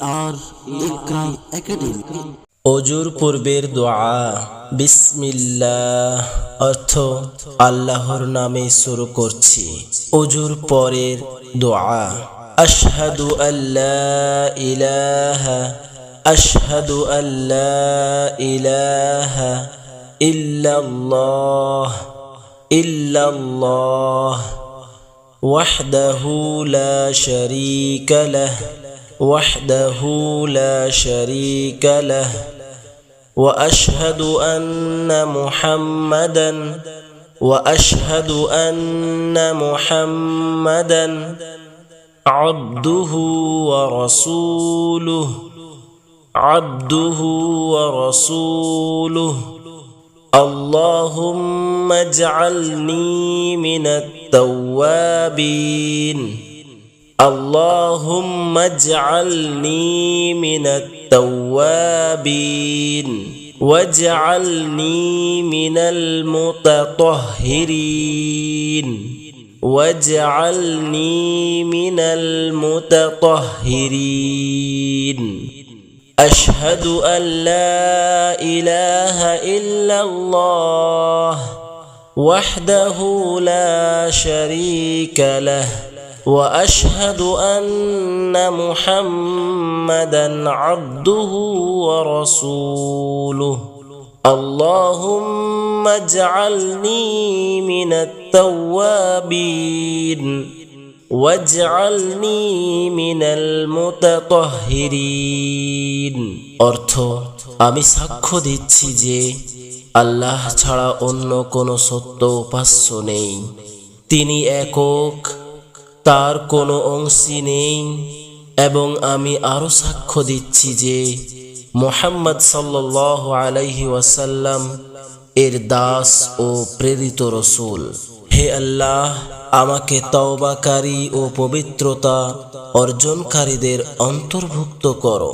আর অজুর পূর্বের দোয়া, বিসমিল্লাহ, অর্থ আল্লাহর নামে শুরু করছি। অজুর পরের দোয়া, আশহাদু আল্লাহ ইলাহা, আশহাদু আল্লাহ ইলাহা ইল্লাল্লাহ ইল্লাল্লাহ, ওয়াহদাহু লা শারীকা وحده لا شريك له وأشهد أن محمدا وأشهد أن محمدا عبده ورسوله عبده ورسوله. اللهم اجعلني من التوابين. اللهم اجعلني من التوابين واجعلني من المتطهرين واجعلني من المتطهرين. أشهد أن لا إله إلا الله وحده لا شريك له. وأشهد أن محمدا عبده ورسوله اللهم اجعلني من التوابين واجعلني من المتطهرين অর্থ আমি সাক্ষ্য দিচ্ছি যে আল্লাহ ছাড়া অন্য কোনো সত্য উপাস্য নেই তিনি একক তার কোনো অংশী নেই এবং আমি আরও সাক্ষ্য দিচ্ছি যে মোহাম্মদ সাল্লাহ আলাইহি ওয়াসাল্লাম এর দাস ও প্রেরিত রসুল। হে আল্লাহ, আমাকে তওবাকারী ও পবিত্রতা অর্জনকারীদের অন্তর্ভুক্ত করো।